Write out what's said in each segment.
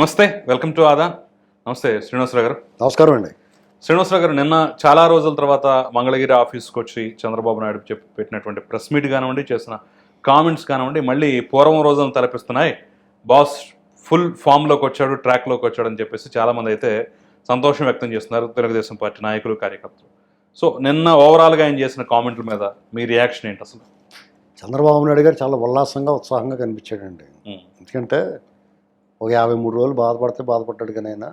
నమస్తే welcome to ఆదా. నమస్తే శ్రీనివాసరావు గారు. నమస్కారం అండి. శ్రీనివాసరావు గారు నిన్న చాలా రోజుల తర్వాత మంగళగిరి ఆఫీస్కి వచ్చి చంద్రబాబు నాయుడు చెప్పి పెట్టినటువంటి ప్రెస్ మీట్ కానివ్వండి చేసిన కామెంట్స్ కానివ్వండి మళ్ళీ పూర్వం రోజులను తలపిస్తున్నాయి. బాస్ ఫుల్ ఫామ్లోకి వచ్చాడు ట్రాక్లోకి వచ్చాడు అని చెప్పేసి చాలామంది అయితే సంతోషం వ్యక్తం చేస్తున్నారు తెలుగుదేశం పార్టీ నాయకులు కార్యకర్తలు. సో నిన్న ఓవరాల్గా ఆయన చేసిన కామెంట్ల మీద మీ రియాక్షన్ ఏంటి అసలు? చంద్రబాబు నాయుడు గారు చాలా ఉల్లాసంగా ఉత్సాహంగా కనిపించాడండి. ఎందుకంటే ఒక యాభై మూడు రోజులు బాధపడితే బాధపడ్డాడు కానీ ఆయన.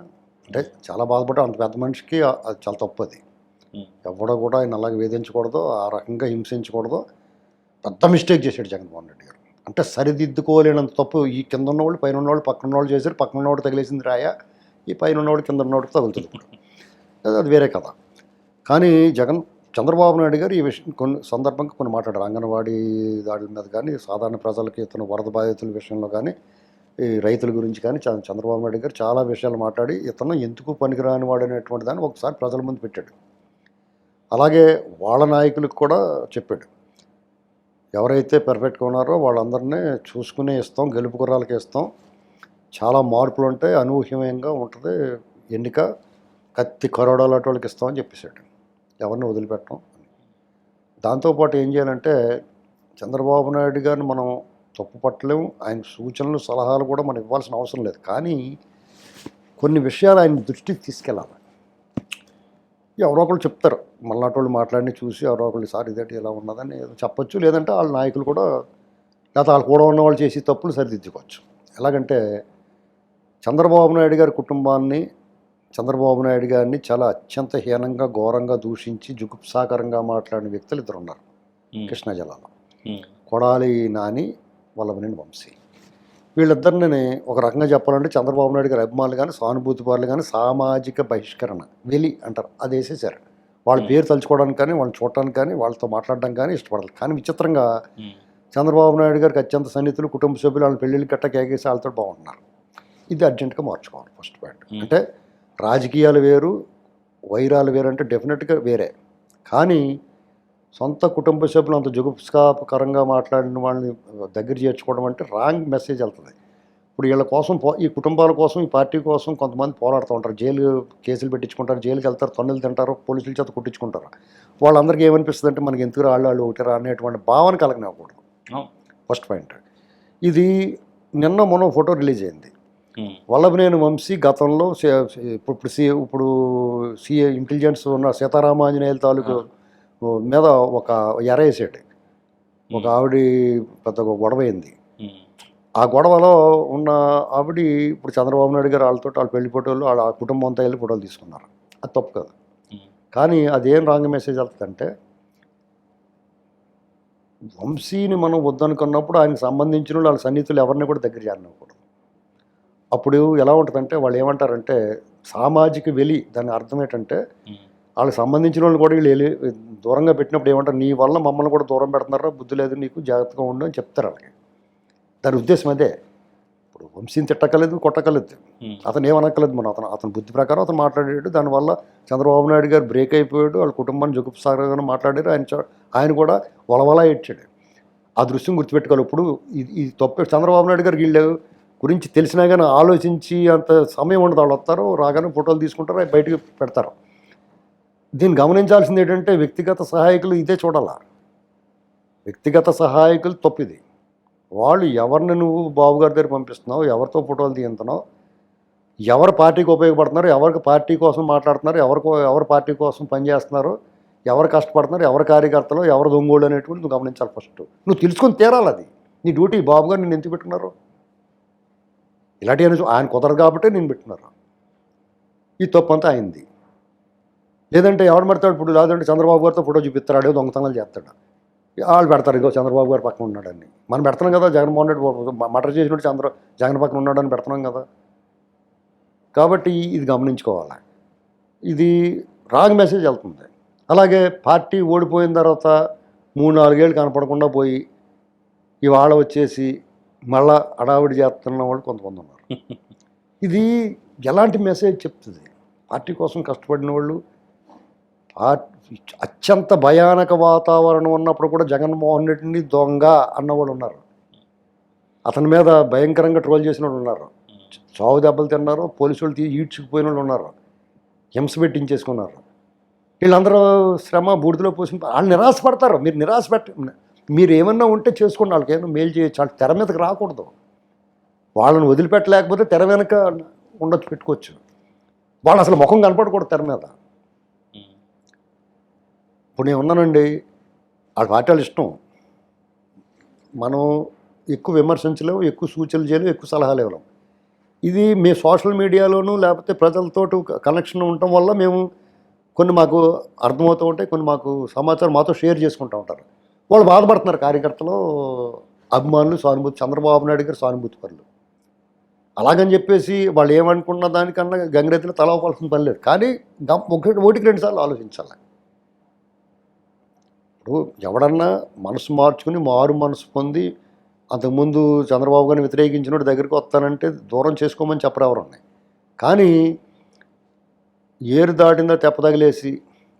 అంటే చాలా బాధపడ్డా అంత పెద్ద మనిషికి అది చాలా తప్పు అది. ఉమ్, ఎవడో కూడా ఆయన అలాగే వేధించకూడదు ఆ రకంగా హింసించకూడదు. పెద్ద మిస్టేక్ చేశాడు జగన్మోహన్ రెడ్డి గారు. అంటే సరిదిద్దుకోలేనంత తప్పు ఈ కింద ఉన్నవాళ్ళు పైన ఉన్నవాళ్ళు పక్కన ఉన్నవాళ్ళు చేశారు పక్కన ఉన్నవాడు తగిలేసింది రాయ ఈ పైన ఉన్నవాడు కింద ఉన్నవాడికి తగులుతుంది ఇప్పుడు. అది- అది వేరే కథ. కానీ జగన్ చంద్రబాబు నాయుడు గారు ఈ విషయం కొన్ని సందర్భంగా కొన్ని మాట్లాడారు. అంగన్వాడీ దాడుల మీద కానీ సాధారణ ప్రజలకి ఇతను వరద బాధితుల విషయంలో కానీ ఈ రైతుల గురించి కానీ చంద్రబాబు నాయుడు గారు చాలా విషయాలు మాట్లాడి ఇతను ఎందుకు పనికిరాని వాడు అనేటువంటి దాన్ని ఒకసారి ప్రజల ముందు పెట్టాడు. అలాగే వాళ్ళ నాయకులకు కూడా చెప్పాడు. ఎవరైతే పెర్ఫెక్ట్గా ఉన్నారో వాళ్ళందరినీ చూసుకునే ఇస్తాం గెలుపు గుర్రాలకి ఇస్తాం. చాలా మార్పులు ఉంటాయి అనూహ్యమయంగా ఉంటుంది ఎన్నిక. కత్తి కరోడాలు అటు వాళ్ళకి ఇస్తామని చెప్పేశాడు. ఎవరిని వదిలిపెట్టం. దాంతోపాటు ఏం చేయాలంటే చంద్రబాబు నాయుడు గారిని మనం తప్పు పట్టలేము ఆయన సూచనలు సలహాలు కూడా మనం ఇవ్వాల్సిన అవసరం లేదు. కానీ కొన్ని విషయాలు ఆయన దృష్టికి తీసుకెళ్ళాలి. ఎవరో ఒకళ్ళు చెప్తారు. మళ్ళాటి వాళ్ళు మాట్లాడి చూసి ఎవరో ఒకళ్ళు సార్ ఇదేంటి ఇలా ఉన్నదని ఏదో చెప్పొచ్చు. లేదంటే వాళ్ళ నాయకులు కూడా లేకపోతే వాళ్ళు కూడా ఉన్న వాళ్ళు చేసి తప్పులు సరిదిద్దుకోవచ్చు. ఎలాగంటే చంద్రబాబు నాయుడు గారి కుటుంబాన్ని చంద్రబాబు నాయుడు గారిని చాలా అత్యంత హీనంగా ఘోరంగా దూషించి జుగుప్సాకరంగా మాట్లాడిన వ్యక్తులు ఇద్దరు ఉన్నారు కృష్ణా జిల్లాలో. కొడాలి నాని వల్లభనేని వంశీ. వీళ్ళిద్దరిని ఒక రకంగా చెప్పాలంటే చంద్రబాబు నాయుడు గారి అభిమానులు కానీ సానుభూతి పరులు కానీ సామాజిక బహిష్కరణ వెలి అంటారు. అది వేసేసారు వాళ్ళ పేరు తలుచుకోవడానికి కానీ వాళ్ళని చూడటానికి కానీ వాళ్ళతో మాట్లాడడం కానీ ఇష్టపడాలి కానీ విచిత్రంగా చంద్రబాబు నాయుడు గారికి అత్యంత సన్నిహితులు కుటుంబ సభ్యులు వాళ్ళ పెళ్ళిళ్ళు గట్ట కేకేసి వాళ్ళతో బాగుంటున్నారు ఇది అర్జెంటుగా మార్చుకోవాలి ఫస్ట్ పాయింట్. అంటే రాజకీయాలు వేరు వైరాలు వేరు అంటే డెఫినెట్గా వేరే. కానీ సొంత కుటుంబ సభ్యులు అంత జుగుప్స్కాపకరంగా మాట్లాడిన వాళ్ళని దగ్గర చేర్చుకోవడం అంటే రాంగ్ మెసేజ్ వెళ్తుంది. ఇప్పుడు వీళ్ళ కోసం పో ఈ కుటుంబాల కోసం ఈ పార్టీ కోసం కొంతమంది పోరాడుతూ ఉంటారు. జైలు కేసులు పెట్టించుకుంటారు జైలుకి వెళ్తారు తన్నులు తింటారు పోలీసుల చేత కుట్టించుకుంటారు. వాళ్ళందరికీ ఏమనిపిస్తుంది అంటే మనకి ఎందుకు రాళ్ళు వాళ్ళు ఒకటి అనేటువంటి భావన కలగనివ్వకూడదు. First point. ఇది నిన్న మొన్న ఫోటో రిలీజ్ అయింది. వల్లభనేని వంశీ గతంలో ఇప్పుడు ఇప్పుడు సి ఇప్పుడు సిఏ ఇంటెలిజెన్స్ ఉన్న సీతారామాంజనేయుల తాలూకు మీద ఒక ఎర వేసాడు ఒక ఆవిడ పెద్ద గొడవ అయింది. ఆ గొడవలో ఉన్న ఆవిడ ఇప్పుడు చంద్రబాబు నాయుడు గారు వాళ్ళతో వాళ్ళ పెళ్ళి ఫోటోలు వాళ్ళ కుటుంబం అంతా వెళ్ళి ఫోటోలు తీసుకున్నారు. అది తప్పు కాదు. కానీ అదేం రాంగ్ మెసేజ్ వెళ్తుందంటే వంశీని మనం వద్దనుకున్నప్పుడు ఆయనకు సంబంధించిన వాళ్ళు, వాళ్ళ సన్నిహితులు ఎవరిని కూడా దగ్గర చేరనివ్వకూడదు. అప్పుడు ఎలా ఉంటుందంటే వాళ్ళు ఏమంటారంటే సామాజిక వెలి దాని అర్థం ఏంటంటే వాళ్ళకి సంబంధించిన వాళ్ళు కూడా వీళ్ళు దూరంగా పెట్టినప్పుడు ఏమంటారు నీ వల్ల మమ్మల్ని కూడా దూరం పెడుతున్నారా? బుద్ధి లేదు నీకు జాగ్రత్తగా ఉండు అని చెప్తారు వాళ్ళకి. దాని ఉద్దేశం అదే. ఇప్పుడు వంశీని తిట్టకలేదు కొట్టకలేదు అతను ఏమనక్కలేదు మనం. అతను అతని బుద్ధి ప్రకారం అతను మాట్లాడాడు. దానివల్ల చంద్రబాబు నాయుడు గారు బ్రేక్ అయిపోయాడు. వాళ్ళ కుటుంబాన్ని జుగుప్సాగరంగా మాట్లాడారు. ఆయన ఆయన కూడా వలవలా ఇచ్చాడు ఆ దృశ్యం గుర్తుపెట్టుకోవాలి. ఇప్పుడు ఇది ఇది తప్పు చంద్రబాబు నాయుడు గారికి వీళ్ళు గురించి తెలిసినా కానీ ఆలోచించి అంత సమయం ఉండదు. వాళ్ళు వస్తారు రాగానే ఫోటోలు తీసుకుంటారు బయటకు పెడతారు. దీన్ని గమనించాల్సింది ఏంటంటే వ్యక్తిగత సహాయకులు ఇదే చూడాలా. వ్యక్తిగత సహాయకులు తప్పిది. వాళ్ళు ఎవరిని నువ్వు బాబుగారి దగ్గర పంపిస్తున్నావు ఎవరితో ఫోటోలు తీయంతున్నావు ఎవరు పార్టీకి ఉపయోగపడుతున్నారు ఎవరికి పార్టీ కోసం మాట్లాడుతున్నారు ఎవరికో ఎవరు పార్టీ కోసం పనిచేస్తున్నారు ఎవరు కష్టపడుతున్నారు ఎవరి కార్యకర్తలు ఎవరు దొంగోళ్ళు అనేటువంటి నువ్వు గమనించాలి ఫస్ట్. నువ్వు తెలుసుకొని తీరాలి అది. నీ డ్యూటీ బాబుగారు నేను ఎందుకు పెట్టుకున్నారు? ఇలాంటి ఆయన కుదరదు కాబట్టి నేను పెట్టుకున్నారు. ఈ తప్పు అంతా అయింది. లేదంటే ఎవడు పెడతాడు ఇప్పుడు లేదంటే చంద్రబాబు గారితో ఫోటో చూపిస్తాడు దొంగతనాలు చేస్తాడు. వాళ్ళు పెడతారు ఇగో చంద్రబాబు గారు పక్కన ఉన్నాడని. మనం పెడుతున్నాం కదా జగన్మోహన్ రెడ్డి మటర్ చేసినట్టు చంద్ర జగన్ పక్కన ఉన్నాడని పెడుతున్నాం కదా. కాబట్టి ఇది గమనించుకోవాలి. ఇది రాంగ్ మెసేజ్ వెళ్తుంది. అలాగే పార్టీ ఓడిపోయిన తర్వాత మూడు నాలుగేళ్ళు కనపడకుండా పోయి ఇవాళ వచ్చేసి మళ్ళా అడావిడి చేస్తున్న వాళ్ళు కొంతమంది ఉన్నారు. ఇది ఎలాంటి మెసేజ్ చెప్తుంది? పార్టీ కోసం కష్టపడిన వాళ్ళు అత్యంత భయానక వాతావరణం ఉన్నప్పుడు కూడా జగన్మోహన్ రెడ్డిని దొంగ అన్నవాళ్ళు ఉన్నారు. అతని మీద భయంకరంగా ట్రోల్ చేసిన వాళ్ళు ఉన్నారు. చావు దెబ్బలు తిన్నారు పోలీసులు వాళ్ళు తీ- ఈడ్చుకుపోయిన వాళ్ళు ఉన్నారు హింస పెట్టించేసుకున్నారు. వీళ్ళందరూ శ్రమ బూడిదలో పోసి వాళ్ళు నిరాశపడతారు. మీరు నిరాశ పెట్ట మీరు ఏమన్నా ఉంటే చేసుకోండి వాళ్ళకి ఏమన్నా మేలు చేయొచ్చు. వాళ్ళు తెర మీదకి రాకూడదు. వాళ్ళని వదిలిపెట్టలేకపోతే తెర వెనక ఉండొచ్చు పెట్టుకోవచ్చు. వాళ్ళు అసలు ముఖం కనపడకూడదు తెర మీద. ఇప్పుడు నేను ఉన్నానండి. ఆ పాఠాలు ఇష్టం. మనం ఎక్కువ విమర్శించలేము ఎక్కువ సూచనలు చేయలేము ఎక్కువ సలహాలు ఇవ్వలేం ఇది మీ సోషల్ మీడియాలోనూ లేకపోతే ప్రజలతో కనెక్షన్ ఉండటం వల్ల మేము కొన్ని మాకు అర్థమవుతూ ఉంటాయి కొన్ని మాకు సమాచారం మాతో షేర్ చేసుకుంటూ ఉంటారు. వాళ్ళు బాధపడుతున్నారు కార్యకర్తలు అభిమానులు సానుభూతి చంద్రబాబు నాయుడు గారు సానుభూతి పనులు అలాగని చెప్పేసి వాళ్ళు ఏమనుకున్న దానికన్నా గంగిరెద్దులు తల అవ్వాల్సిన పని లేదు. కానీ ఒకటి ఓటికి రెండు సార్లు ఆలోచించాలి. ఇప్పుడు ఎవడన్నా మనసు మార్చుకుని మారు మనసు పొంది అంతకుముందు చంద్రబాబు గారిని వ్యతిరేకించినోడు దగ్గరికి వస్తానంటే దూరం చేసుకోమని చెప్పరెవరు ఉన్నాయి కానీ ఏరు దాటిందా తెప్పదగిలేసి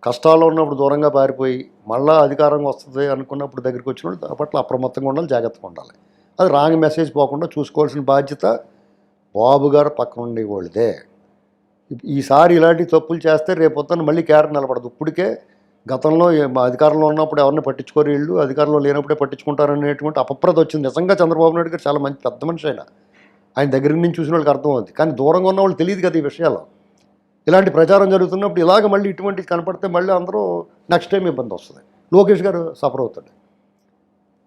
కష్టాల్లో ఉన్నప్పుడు దూరంగా పారిపోయి మళ్ళీ అధికారం వస్తుంది అనుకున్నప్పుడు దగ్గరికి వచ్చినప్పుడు దాని పట్ల అప్రమత్తంగా ఉండాలి జాగ్రత్తగా ఉండాలి. అది రాంగ్ మెసేజ్ పోకుండా చూసుకోవాల్సిన బాధ్యత బాబు గారు పక్కన ఉండేవాళ్ళదే. ఈసారి ఇలాంటి తప్పులు చేస్తే రేపొద్దున మళ్ళీ క్యారెట్ నిలబడదు. ఇప్పటికే గతంలో అధికారంలో ఉన్నప్పుడు ఎవరిని పట్టించుకోరు వీళ్ళు అధికారంలో లేనప్పుడే పట్టించుకుంటారనేటువంటి అపప్రద వచ్చింది. నిజంగా చంద్రబాబు నాయుడు గారు చాలా మంచి పెద్ద మనిషి ఆయన. ఆయన దగ్గర నుంచి చూసిన వాళ్ళకి అర్థమవుతుంది కానీ దూరంగా ఉన్న వాళ్ళు తెలియదు కదా ఈ విషయాలు. ఇలాంటి ప్రచారం జరుగుతున్నప్పుడు ఇలాగ మళ్ళీ ఇటువంటివి కనపడితే మళ్ళీ అందరూ నెక్స్ట్ టైం ఇబ్బంది వస్తుంది. లోకేష్ గారు సఫర్ అవుతాడు.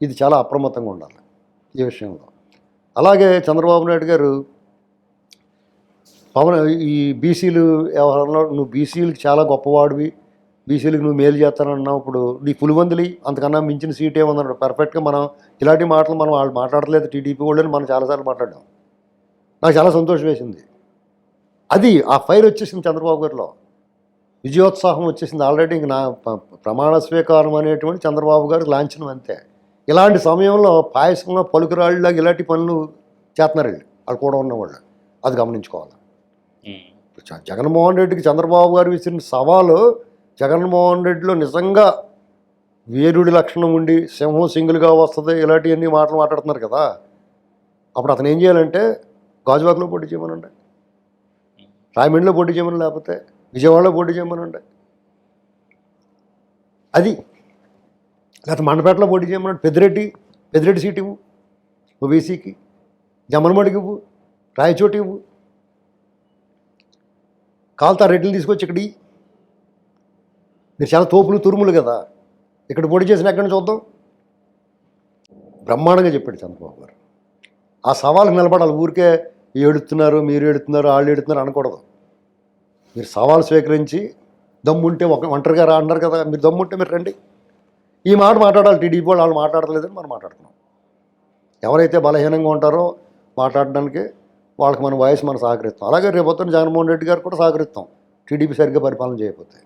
ఇది చాలా అప్రమత్తంగా ఉండాలి ఈ విషయంలో. అలాగే చంద్రబాబు నాయుడు గారు పవన్ ఈ బీసీలు వ్యవహారంలో నువ్వు బీసీలకు చాలా గొప్పవాడివి. బీసీలకు నువ్వు మేలు చేస్తానన్నావు ఇప్పుడు నీ పులివందులి అంతకన్నా మించిన సీట్ ఏమన్నాడు పర్ఫెక్ట్గా మనం ఇలాంటి మాటలు మనం వాళ్ళు మాట్లాడలేదు టీడీపీ వాళ్ళని మనం చాలాసార్లు మాట్లాడాం. నాకు చాలా సంతోషం వేసింది. అది ఆ ఫైర్ వచ్చేసింది చంద్రబాబు గారిలో. విజయోత్సాహం వచ్చేసింది ఆల్రెడీ ఇంక నా ప్రమాణ స్వీకారం అనేటువంటి చంద్రబాబు గారు లాంఛనం అంతే. ఇలాంటి సమయంలో పాయసంలో పలుకురాళ్ళలాగా ఇలాంటి పనులు చేస్తున్నారు వీళ్ళు. వాళ్ళు కూడా ఉన్నవాళ్ళు. అది గమనించుకోవాలి. జగన్మోహన్ రెడ్డికి చంద్రబాబు గారు విసిరిన సవాలు జగన్మోహన్ రెడ్డిలో నిజంగా వీరుడి లక్షణం ఉండి సింహం సింగిల్గా వస్తుంది ఇలాంటివన్నీ మాటలు మాట్లాడుతున్నారు కదా. అప్పుడు అతను ఏం చేయాలంటే గాజువాకలో పోటీ చేయమనండి. రాయమండ్రిలో పోటీ చేయమని లేకపోతే విజయవాడలో పోటీ చేయమనండి. అది. లేకపోతే మండపేటలో పోటీ చేయమనండి. పెద్దిరెడ్డి పెద్దిరెడ్డి సీట్ ఇవ్వు. ఓబీసీకి జమన్మడికి ఇవ్వు. రాయచోటి ఇవ్వు. కాల్తా రెడ్డిని తీసుకొచ్చి ఇక్కడి మీరు చాలా తోపులు తురుములు కదా. ఇక్కడ పొడి చేసిన ఎక్కడి నుంచి చూద్దాం? బ్రహ్మాండంగా చెప్పాడు చంద్రబాబు గారు. ఆ సవాల్కి నిలబడాలి. ఊరికే ఏడుతున్నారు మీరు ఏడుతున్నారు వాళ్ళు ఏడుతున్నారు అనకూడదు. మీరు సవాలు స్వీకరించి దమ్ముంటే ఒక ఒంటరిగా రా అన్నారు కదా. మీరు దమ్ముంటే మీరు రండి. ఈ మాట మాట్లాడాలి టీడీపీ వాళ్ళు వాళ్ళు మాట్లాడలేదని మనం మాట్లాడుతున్నాం ఎవరైతే బలహీనంగా ఉంటారో మాట్లాడడానికి వాళ్ళకి మన వాయిస్ మనం సహకరిస్తాం. అలాగే రేపొత్తున్న జగన్మోహన్ రెడ్డి గారు కూడా సహకరిస్తాం. టీడీపీ సరిగ్గా పరిపాలన చేయకపోతే.